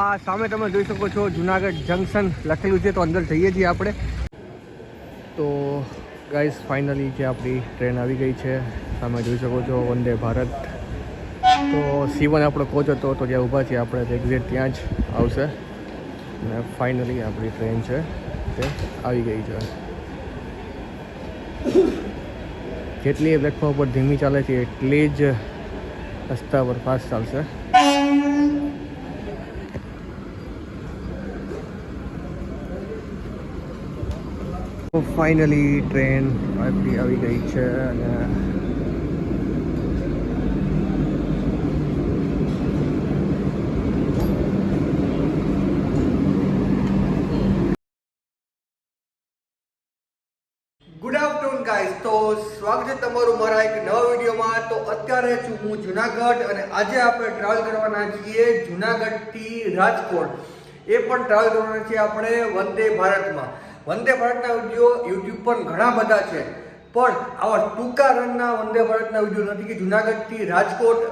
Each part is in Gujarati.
આ સામે તમે જોઈ શકો છો જુનાગઢ જંકશન લખેલું છે, તો અંદર જઈએ છીએ આપણે. તો ગાઈઝ ફાઇનલી જે આપણી ટ્રેન આવી ગઈ છે, સામે જોઈ શકો છો, વંદે ભારત. તો સીવન આપણો કોચ હતો, તો જ્યાં ઊભા છીએ આપણે એક્ઝેક્ટ ત્યાં જ આવશે. અને ફાઇનલી આપણી ટ્રેન છે, તે આવી ગઈ છે. જેટલી પ્લેટફોર્મ પર ધીમી ચાલે છે, એટલી જ રસ્તા પર ફાસ્ટ ચાલશે. ફાઇનલી ટ્રેન આવી ગઈ છે અને ગુડ આફ્ટરનૂન ગાઈસ તો સ્વાગત તમારું મારા એક નવા વિડીયોમાં. તો અત્યારે છું હું જુનાગઢ અને આજે આપણે ટ્રાવેલ કરવાના છીએ જુનાગઢથી રાજકોટ. એ પણ ટ્રાવેલ કરવાના છીએ આપણે વંદે ભારતમાં. વંદે ભારતના વીડિયો યુટ્યુબ પર ઘણા બધા છે. પણ આવા ટૂંકા રનના વંદે ભારતના વીડિયો નથી કે જુનાગઢથી રાજકોટ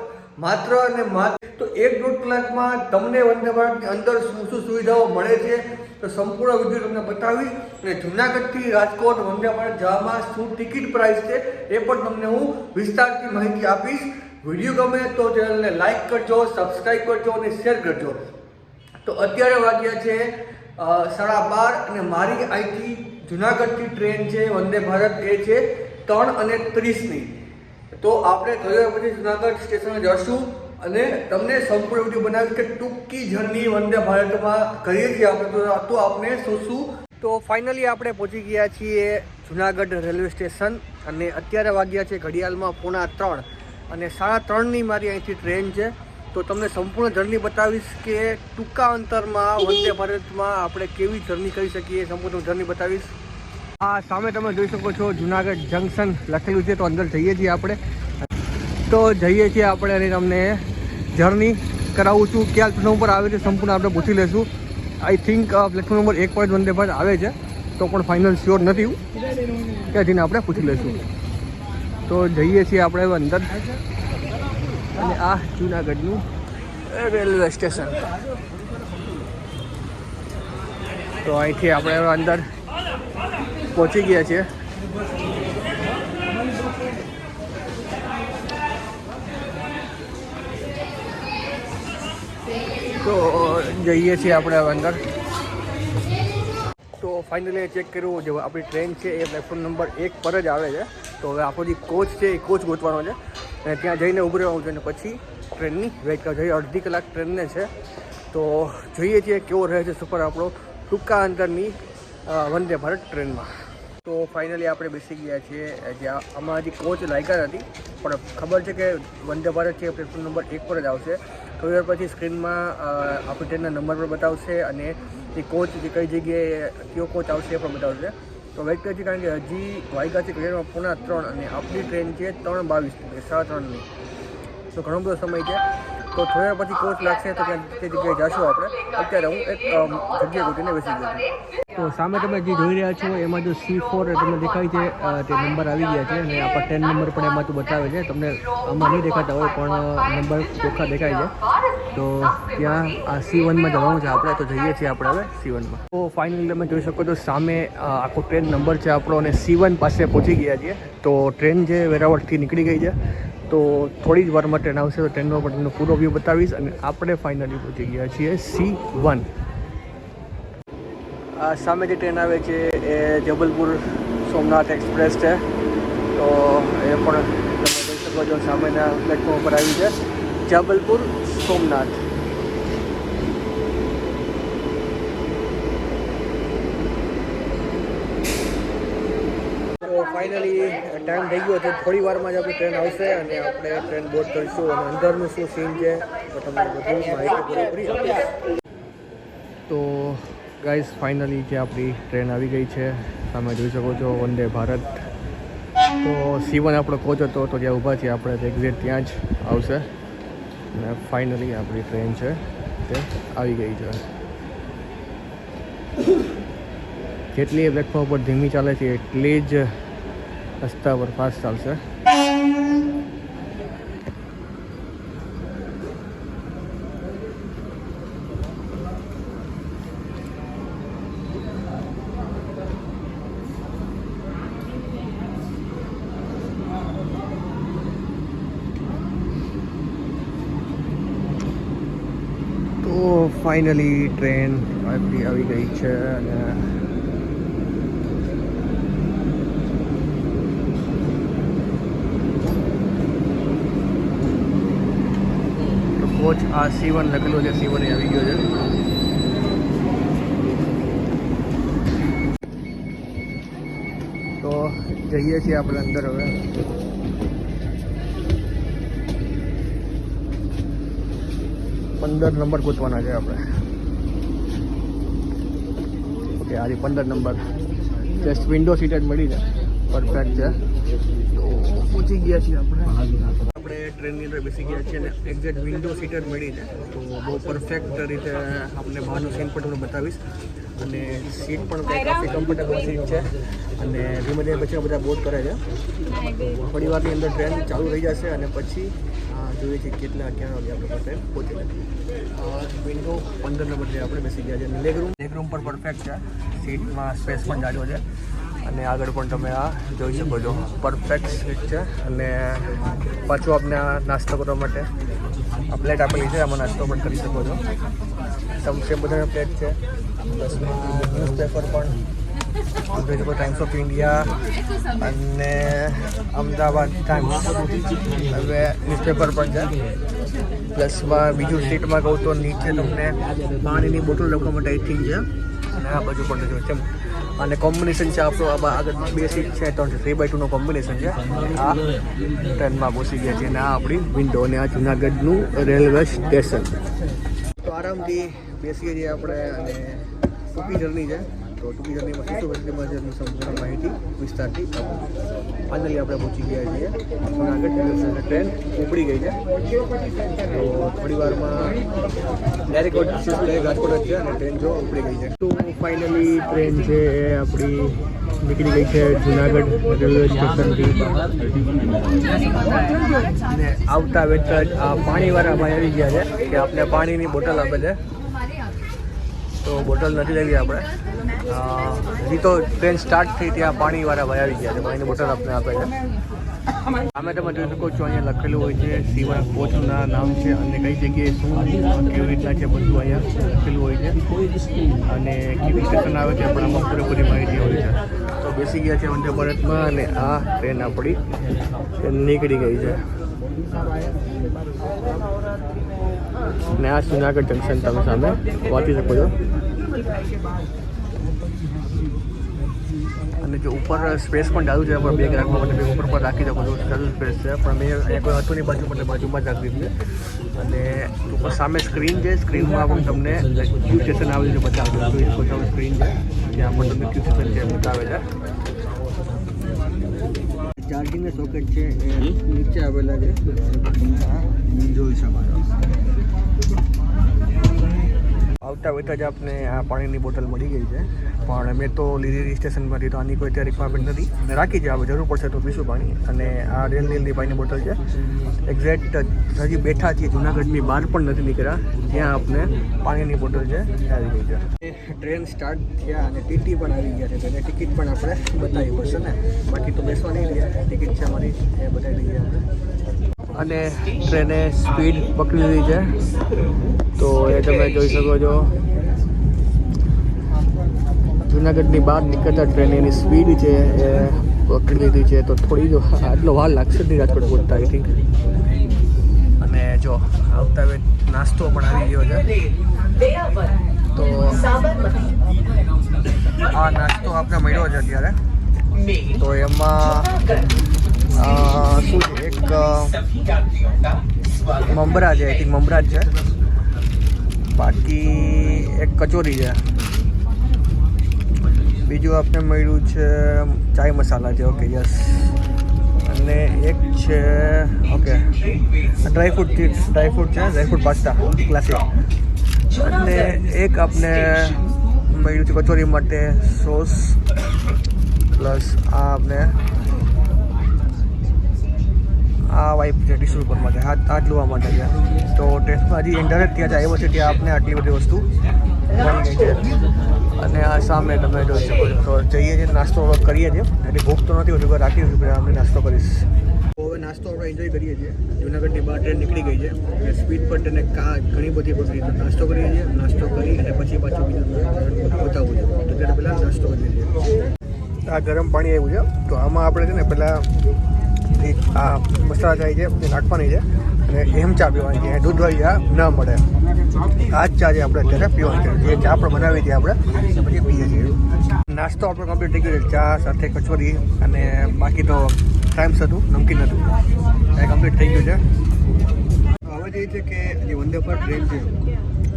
માત્ર અને માત્ર. તો એક દોઢ કલાકમાં તમને વંદે ભારતની અંદર શું શું સુવિધાઓ મળે છે, તો સંપૂર્ણ વીડિયો તમને બતાવી અને જુનાગઢથી રાજકોટ વંદે ભારત જવામાં શું ટિકિટ પ્રાઇસ છે એ પણ તમને હું વિસ્તારથી માહિતી આપીશ. વીડિયો ગમે તો ચેનલને લાઇક કરજો સબસ્ક્રાઈબ કરજો અને શેર કરજો. તો અત્યારે વાગ્યા છે સાડા બાર અને મારી અહીંથી જુનાગઢથી ટ્રેન છે, વંદે ભારત એ છે, ત્રણ અને ત્રીસની. તો આપણે થયો પછી જુનાગઢ સ્ટેશને જશું અને તમને સંપૂર્ણ વીડિયો બનાવી કે ટૂંકી જર્ની વંદે ભારતમાં કરીએ છીએ આપણે. તો આપણે શું શું? તો ફાઇનલી આપણે પહોંચી ગયા છીએ જુનાગઢ રેલવે સ્ટેશન અને અત્યારે વાગ્યા છે ઘડિયાળમાં પોણા ત્રણ અને સાડા ત્રણની મારી અહીંથી ટ્રેન છે. તો તમને સંપૂર્ણ જર્ની બતાવીશ કે ટૂંકા અંતરમાં વંદે ભારતમાં આપણે કેવી જર્ની કરી શકીએ, સંપૂર્ણ જર્ની બતાવીશ. આ સામે તમે જોઈ શકો છો જુનાગઢ જંકશન, લખેલું છે, તો અંદર જઈએ છીએ આપણે. તો જઈએ છીએ આપણે અને તમને જર્ની કરાવું છું. ક્યાં પ્લેટફોર્મ પર આવે છે સંપૂર્ણ આપણે પૂછી લેશું આઈ થિંક પ્લેટફોર્મ નંબર એક પર જ વંદે ભારત આવે છે, તો પણ ફાઇનલ શ્યોર નથી. ત્યાં જઈને આપણે પૂછી લઈશું. તો જઈએ છીએ આપણે અંદર. અને આ જુનાગઢનું રેલવે સ્ટેશન. તો અહીંથી આપણે અંદર પહોંચી ગયા છીએ. તો જઈએ છીએ આપણે અંદર. તો ફાઇનલી ચેક કર્યું, જે આપણી ટ્રેન છે એ પ્લેટફોર્મ નંબર એક પર જ આવે છે. તો હવે આપણો જે કોચ છે એ કોચ ગોતવાનો છે. અને ત્યાં જઈને ઊભું રહેવાનું છે અને પછી ટ્રેનની વેઇટ કરવા જોઈએ. અડધી કલાક ટ્રેનને છે. તો જોઈએ છીએ કેવો રહે છે સફર આપણો ટૂંકા અંતરની વંદે ભારત ટ્રેનમાં. તો ફાઇનલી આપણે બેસી ગયા છીએ. જ્યાં આમાં હજી કોચ લાગ્યા નથી, પણ ખબર છે કે વંદે ભારત છે પ્લેટફોર્મ નંબર એક પર જ આવશે. થોડી વાર પછી સ્ક્રીનમાં આપણી ટ્રેનના નંબર પણ બતાવશે અને એ કોચ જે કઈ જગ્યાએ કયો કોચ આવશે એ પણ બતાવશે. તો વેઇટ કરીએ છીએ કારણ કે હજી વાગ્યા છે પૂના ત્રણ અને આપણી ટ્રેન છે ત્રણ બાવીસ સાડા ત્રણની. તો ઘણો બધો સમય છે. તો થોડા પછી કોચ લાગશે તો ત્યાં તે જગ્યાએ જશું આપણે. અત્યારે હું એક જગ્યાએ ગોતીને બેસી ગયો તો સામે તમે જે જોઈ રહ્યા છો, એમાં જો સી ફોર તમને દેખાય છે તે નંબર આવી ગયા છે અને આપણા ટેન નંબર પણ એમાં તો બતાવે છે. તમને આમાં નહીં દેખાતા હોય, પણ નંબર ચોખ્ખા દેખાય છે. તો ત્યાં, આ સી વનમાં જવાનું છે આપણે, તો જઈએ છીએ આપણે હવે સી વનમાં તો ફાઇનલી તમે જોઈ શકો છો, સામે આખો ટ્રેન નંબર છે આપણો અને સી વન પાસે પહોંચી ગયા છીએ. તો ટ્રેન જે વેરાવળથી નીકળી ગઈ છે, તો થોડી જ વારમાં ટ્રેન આવશે, તો ટ્રેનનો પણ તમને પૂરો વ્યૂ બતાવીશ અને આપણે ફાઇનલી પહોંચી ગયા છીએ સી વન સામે જે ટ્રેન આવે છે, એ જબલપુર સોમનાથ એક્સપ્રેસ છે. તો એ પણ તમે જોઈ શકો છો, સામેના પ્લેટફોર્મ પર આવી છે. જબલપુર, સોમનાથ. તો ફાઇનલી ટાઈમ થઈ ગયો છે. થોડી વારમાં જ આપણી ટ્રેન આવશે અને આપણે ટ્રેન બોર્ડ કરીશું અને અંદરનું શું સીન છે, તો તમને બધું માહિતી પૂરી તો ગાઈઝ ફાઇનલી જે આપણી ટ્રેન આવી ગઈ છે, તમે જોઈ શકો છો, વંદે ભારત. તો સીવન આપણો કોચ હતો તો જ્યાં ઊભા છીએ. આપણે એક્ઝેક્ટ ત્યાં જ આવશે. અને ફાઇનલી આપણી ટ્રેન છે તે આવી ગઈ છે. જેટલી એ પ્લેટફોર્મ પર ધીમી ચાલે છે, એટલી જ રસ્તા પર ફાસ્ટ ચાલશે. ફાઇનલી ટ્રેન આપણી આવી ગઈ છે અને કોચ આ સીવન લખેલું છે સીવન એ આવી ગયો છે. તો જઈએ છીએ આપણે અંદર હવે. પંદર નંબર ગોતવાના છે આપણે. ઓકે, આજે પંદર નંબર. જસ્ટ વિન્ડો સીટ જ મળી છે. પરફેક્ટ છે. તો પહોંચી ગયા છીએ આપણે. આપણે ટ્રેનની અંદર બેસી ગયા છીએ અને એક્ઝેક્ટ વિન્ડો સીટ જ મળી છે. તો બહુ પરફેક્ટ રીતે આપણે બહારનું સીન પણ થોડું બતાવીશ. અને સીટ પણ કાફી કમ્ફર્ટેબલ સીટ છે. અને ધીમે ધીમે પછી બધા બોટ કરે છે. થોડી વારની અંદર ટ્રેન ચાલુ થઈ જશે અને પછી જોઈએ છીએ કેટલા, ક્યાં વાગે આપણે પાસે પહોંચી વિન્ડો પંદર નંબર જે આપણે બેસી ગયા છે. રૂમ લેગ રૂમ પણ પરફેક્ટ છે. સીટમાં સ્પેસ પણ જાડો છે. અને આગળ પણ તમે આ જોઈ શકો છો. પરફેક્ટ સીટ છે. અને પાછું આપણે નાસ્તો કરવા માટે પ્લેટ આપેલી છે. આમાં નાસ્તો પણ કરી શકો છો. સમસે બધાના પ્લેટ છે બસમાં ન્યૂઝપેપર પણ જોઈ ટાઈમ્સ ઓફ ઇન્ડિયા અને અમદાવાદ ટાઈમ્સ હવે ન્યૂઝપેપર પણ છે. પ્લસમાં બીજું સીટમાં કહું તો નીચે તમને પાણીની બોટલ રાખવા માટે આઈ થિંક છે. અને આ બાજુ પણ જો છે અને કોમ્બિનેશન છે આપણો આ આગળ બે સીટ છે, ત્રણ થ્રી બાય ટુનું કોમ્બિનેશન છે. આ ટ્રેનમાં પહોંચી ગયા છે. અને આ આપણી વિન્ડો અને આ જુનાગઢનું રેલવે સ્ટેશન તો આરામથી બેસીએ છીએ આપણે અને ટૂંકી જર્ની છે. તો ટૂંકી જર્નીમાં શું શું છે સંપૂર્ણ માહિતી વિસ્તારથી ફાઇનલી આપણે પહોંચી ગયા છીએ. જુનાગઢ અને ટ્રેન ઉપડી ગઈ છે. તો થોડી વારમાં ડાયરેક્ટ રાજકોટ જ છે અને ટ્રેન જો ઉપડી ગઈ છે. તો ફાઇનલી ટ્રેન છે એ આપણી નીકળી ગઈ છે જુનાગઢ રેલવે સ્ટેશનથી. આવતા વેચતા આ પાણીવાળા ભાઈ આવી ગયા છે કે આપણે પાણીની બોટલ આપે છે. તો બોટલ નથી લેવી આપણે. હજી તો ટ્રેન સ્ટાર્ટ થઈ ત્યાં પાણીવાળા ભાઈ આવી ગયા છે. પાણીની બોટલ આપણે આપે છે. અમે તમે જોઈ શકો છો, અહીંયા લખેલું હોય છે સીવન કોચના નામ છે અને કઈ જગ્યાએ શું કેવી રીતના છે બધું અહીંયા લખેલું હોય છે. અને કેવી સ્ટેશન આવે છે પણ આમાં પૂરેપૂરી માહિતી હોય છે. તો બેસી ગયા છે વંદે ભારતમાં અને આ ટ્રેન આપણી નીકળી ગઈ છે. ને આ જુનાગઢ જંકશન તમે સામે વાંચી શકો છો. અને જો ઉપર સ્પેસ પણ ચાલુ છે પણ બેગ રાખવા માટે બેગ ઉપર પણ રાખી શકો છો ચાલુ સ્પેસ છે. પણ મેં અહીંયા કોઈ હતું નહીં બાજુ માટે બાજુમાં જ રાખી છે. અને ઉપર સામે સ્ક્રીન છે સ્ક્રીનમાં પણ તમને ક્યુ સ્ટેશન આવેલું છે. બતાવે છે શકો સ્ક્રીન છે ત્યાં પણ તમને ક્યુ સ્ટેશન છે બતાવે છે. ચાર્જિંગના સોકેટ છે એ નીચે આવેલા છે. જોઈ શકો છો આવતા વેતા જ આપને આ પાણીની બોટલ મળી ગઈ છે. પણ મેં તો લીધી સ્ટેશનમાંથી, તો આની કોઈ અત્યારે રિક્વાયરમેન્ટ નથી. મેં રાખી છે, હવે જરૂર પડશે તો પીશું પાણી. અને આ રેલ લીલી પાણીની બોટલ છે. એક્ઝેક્ટ હજી બેઠા છીએ, જૂનાગઢની બહાર પણ નથી નીકળ્યા. ત્યાં આપને પાણીની બોટલ છે, આવી ગઈ છે. ટ્રેન સ્ટાર્ટ થયા અને ટીટી પણ આવી ગયા છે, તો ટિકિટ પણ આપણે બતાવી પડશે ને. બાકી તો બેસવા નહીં દે ટિકિટ છે અમારી, એ બતાવી દઈએ આપણે. અને ટ્રેને સ્પીડ પકડી લીધી છે. તો એ તમે જોઈ શકો છો. જુનાગઢની બહાર નીકળતા ટ્રેન એની સ્પીડ છે, એ પકડી લીધી છે. તો થોડી આટલો વાર લાગશે નહીં રાજકોટ પહોંચતા આઈ થિંક અને જો, આવતા વેત નાસ્તો પણ આવી ગયો છે. તો આ નાસ્તો આપણે મળ્યો છે અત્યારે. તો એમાં શું છે? એક મમરા છે આઈ થિંક મમરા છે. બાકી એક કચોરી છે. બીજું આપણે મળ્યું છે ચાય મસાલા છે ઓકે યસ. અને એક છે, okay dry fruit chips dry fruit છે ડ્રાયફ્રૂટ પાસ્તા ક્લાસિક અને એક આપણે મળ્યું છે કચોરી માટે સોસ, પ્લસ આ આપણે આ વાઇફ છે ડિશ ઉપર માટે. હાથ હાથ ધોવા માટે છે. તો ટેસ્ટમાં હજી ઇન્ટરનેટ ત્યાં જાય છે ત્યાં આપણે આટલી બધી વસ્તુ મળી ગઈ છે. અને આ સામે તમે જોઈ શકો તો જઈએ છીએ, નાસ્તો કરીએ છીએ. એટલે ભૂખ તો નથી હોતી રાખી દીધું આપણે નાસ્તો કરીશ. હવે નાસ્તો આપણે એન્જોય કરીએ છીએ. જૂનાગઢની બહાર ટ્રેન નીકળી ગઈ છે. અને સ્પીડ પર ટ્રેને કા ઘણી બધી પકડી તો નાસ્તો કરીએ છીએ, નાસ્તો કરી અને પછી પાછું બીજું બતાવવું છે. તો ત્યારે પહેલાં નાસ્તો કરીએ છીએ. આ ગરમ પાણી આવ્યું છે. તો આમાં આપણે છે ને પહેલાં આ મસાલા ચાય છે એ નાખવાની છે અને એમ ચા પીવાની છે. દૂધવાળી ચા ન મળે. આ જ ચા જે આપણે અત્યારે પીવાની છે. જે ચા આપણે બનાવી હતી આપણે પછી પીએ છીએ. નાસ્તો આપણો કમ્પ્લીટ થઈ ગયો છે. ચા સાથે કચોરી અને બાકી તો ટાઈમ્સ હતું, નમકીન હતું. એ કમ્પ્લીટ થઈ ગયું છે. હવે જે છે કે જે વંદે ભારત ટ્રેન છે,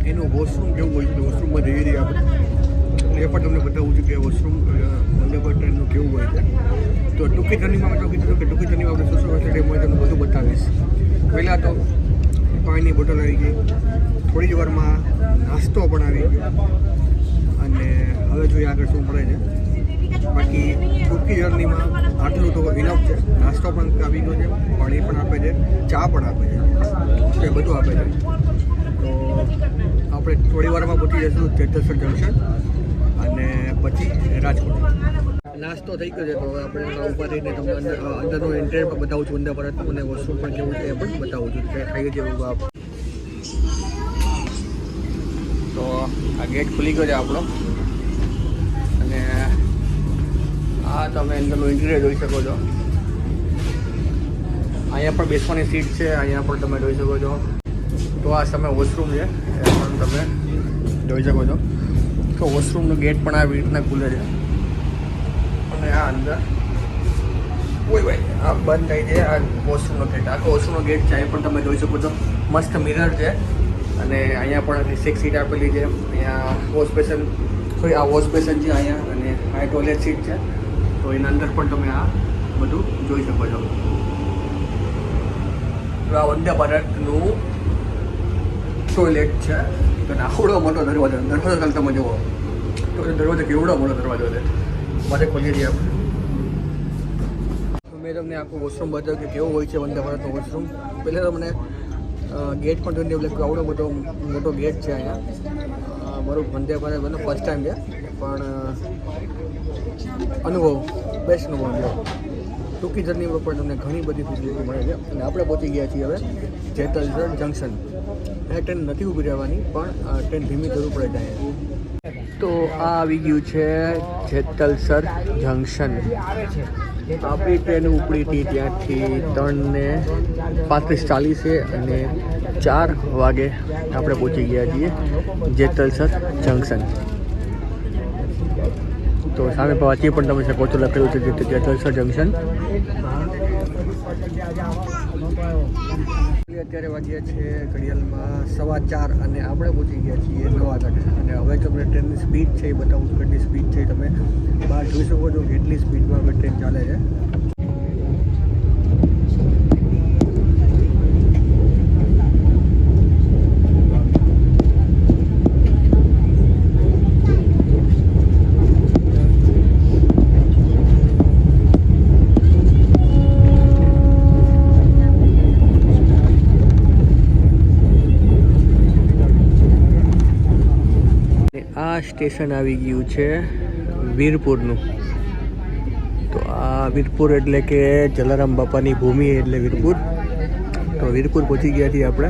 એનું વોશરૂમ કેવું હોય છે? વોશરૂમમાં જઈએ રહી આપણે. એ પણ તમને બતાવું છું કે વોશરૂમ ટ્રેનનું કેવું હોય છે? તો ટૂંકી જર્નીમાં મેં કીધું કે ટૂંકી જર્નીમાં આપણે શું શું ફેસિલિટી મળે તમને બધું બતાવીશ. પહેલાં તો પાણીની બોટલ આવી ગઈ. થોડી જ વારમાં નાસ્તો પણ આવી ગયો. અને હવે જોઈએ આગળ શું મળે છે. બાકી ટૂંકી જર્નીમાં આટલું તો ઇનફ છે. નાસ્તો પણ આવી ગયો છે, પાણી પણ આપે છે, ચા પણ આપે છે. તે બધું આપે છે. તો આપણે થોડી વારમાં પહોંચી જઈશું ચેતેશ્વર જંકશન અને પછી રાજકોટ. નાસ્તો થઈ ગયો છે, તો આપણે ઉપર થઈને તમને અંદર અંદરનું ઇન્ટેરિયર પણ બતાવું છું, અંદર પરત અને વસ્તુ પણ કેવું છે એ પણ બતાવું છું, કે ખાઈ જેવું ઊભા તો આ ગેટ ખુલી ગયો છે આપણો. અને આ તમે અંદરનું ઇન્ટિરિયર જોઈ શકો છો. અહીંયા પણ બેસવાની સીટ છે, અહીંયા પણ તમે જોઈ શકો છો. તો આ તમે વોશરૂમ છે, એ પણ તમે જોઈ શકો છો. તો વોશરૂમનો ગેટ પણ આવી રીતના ખુલે છે. અને આ અંદર ઓય ભાઈ, આ બંધ થઈ છે આ વોશરૂમનો ગેટ આખો વોશરૂમનો ગેટ છે પણ તમે જોઈ શકો છો. મસ્ત મિરર છે. અને અહીંયા પણ સિક્સ સીટ આપેલી છે. અહીંયા વોશ બેસન સોરી આ વોશ બેસન છે અહીંયા અને આ ટોયલેટ સીટ છે. તો એના અંદર પણ તમે આ બધું જોઈ શકો છો. આ વંદે ભારતનું ટોયલેટ છે. અને આવડો મોટો દરવાજો દરવાજો ખાલી તમે જુઓ. તો દરવાજો કેવડો મોટો દરવાજો છે. મારે ખોલીએ છીએ આપણે. મેં તમને આખું વોશરૂમ બતાવ્યું કે કેવો હોય છે વંદે ભારતનું વોશરૂમ પહેલાં તમને ગેટ પણ જોઈને એટલે આવડો મોટો મોટો ગેટ છે અહીંયા. મારું વંદે ભારત મને ફર્સ્ટ ટાઈમ છે. પણ અનુભવ બેસ્ટ અનુભવ ટૂંકી જર્ની ઉપર તમને ઘણી બધી ફેસિલિટી મળે છે. અને આપણે પહોંચી ગયા છીએ હવે જેતલસર જંકશન એ ટ્રેન નથી ઊભી રહેવાની, પણ ટ્રેન ધીમી જરૂર પડે જાય તો આ આવી ગયું છે જેતલસર જંકશન આપણી ટ્રેન ઉપડી હતી ત્યાંથી ત્રણને પાંત્રીસ ચાલીસે અને ચાર વાગે આપણે પહોંચી ગયા છીએ જેતલસર જંકશન તો સામે પહોંચી પણ તમે શકો છો લખેલું છે જે- જેતલસર જંકશન. અત્યારે વાગ્યા છે ઘડિયાળમાં સવા ચાર અને આપણે પહોંચી ગયા છીએ નવાગઢ. અને હવે તમને ટ્રેનની સ્પીડ છે એ બતાવું કેટલી સ્પીડ છે તમે બહાર જોઈ શકો છો, કેટલી સ્પીડમાં હવે ટ્રેન ચાલે છે અને આ સ્ટેશન આવી ગયું છે વીરપુરનું. તો આ વીરપુર એટલે કે જલારામ બાપાની ભૂમિ એટલે વીરપુર. તો વીરપુર પહોંચી ગયા છીએ આપણે.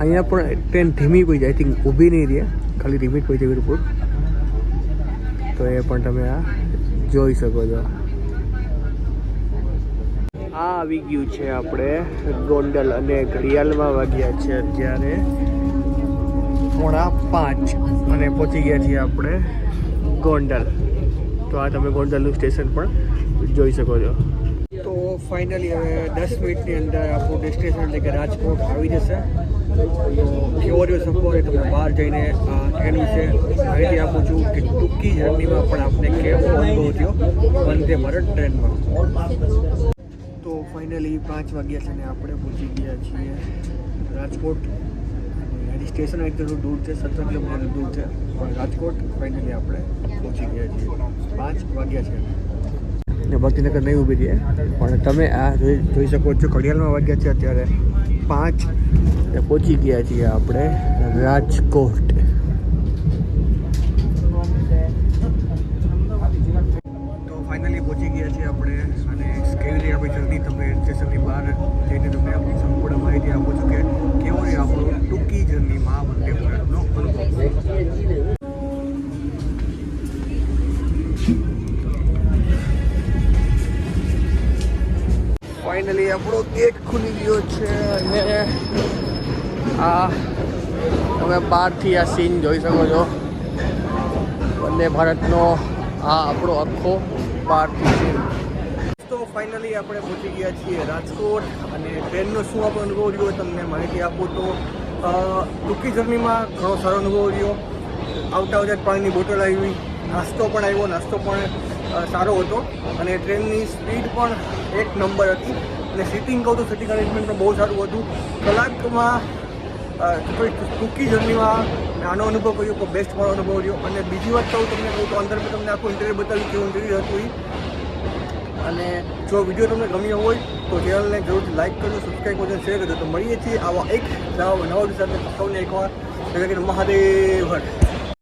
અહીંયા પણ ટ્રેન ધીમી પડી જાય આઈ થિંક ઊભી નહીં રહે. ખાલી ધીમી જ પડી જાય વીરપુર. તો એ પણ તમે આ જોઈ શકો છો. આ આવી ગયું છે આપણે ગોંડલ અને ઘડિયાળમાં વાગ્યા છે અત્યારે. પોણા પાંચ. અને પહોંચી ગયા છીએ આપણે ગોંડલ. તો આ તમે ગોંડલનું સ્ટેશન પણ જોઈ શકો છો. તો ફાઇનલી હવે દસ મિનિટની અંદર આપણું ડેસ્ટિનેશન એટલે કે રાજકોટ આવી જશે. તો કેવો રહ્યો સફર તમને બહાર જઈને આ છે માહિતી આપું છું કે ટૂંકી જર્નીમાં પણ આપણે કેવો અનુભવ થયો? વંદે ભારત ટ્રેનમાં તો ફાઇનલી પાંચ વાગ્યા છે ને આપણે પહોંચી ગયા છીએ રાજકોટ. સ્ટેશન એક થોડું દૂર છે, સત્તર કિલોમીટર દૂર છે. પણ રાજકોટ ફાઇનલી આપણે પહોંચી ગયા છીએ. પાંચ વાગ્યા છે. ને ભક્તિનગર નહીં ઊભી રહીએ પણ તમે આ જોઈ જોઈ શકો છો, ઘડિયાળમાં વાગ્યા છે અત્યારે પાંચ પહોંચી ગયા છીએ આપણે રાજકોટ. ફાઇનલી આપણો ગેટ ખુલી ગયો છે અને આ તમે બહારથી આ સીન જોઈ શકો છો. વંદે ભારતનો આ આપણો આખો બહારથી સીન તો ફાઇનલી આપણે પહોંચી ગયા છીએ રાજકોટ અને ટ્રેનનો શું આપણો અનુભવ રહ્યો તમને માહિતી આપું તો ટૂંકી જર્નીમાં ઘણો સારો અનુભવ રહ્યો. આવતા આવતા પાણીની બોટલ આવી. નાસ્તો પણ આવ્યો. નાસ્તો પણ સારો હતો. અને ટ્રેનની સ્પીડ પણ એક નંબર હતી. અને સિટિંગ કહું તો સિટિંગ અરેન્જમેન્ટ પણ બહુ સારું હતું. કલાકમાં અ, ટૂંકી જર્નીમાં આનો અનુભવ કર્યો તો બેસ્ટ મારો અનુભવ રહ્યો. અને બીજી વાત કહું તમને કહું તો અંદર મેં તમને આખું ઇન્ટરવ્યુ બતાવ્યું કેવું ઇન્ટરવ્યુ હતું અને જો વીડિયો તમને ગમ્યો હોય તો ચેનલને જરૂરથી લાઈક કરજો સબસ્ક્રાઈબ કરજો શેર કરજો. તો મળીએ છીએ આવા એક નવા નવા સાથે. સૌને એકવાર મહાદેવ. હર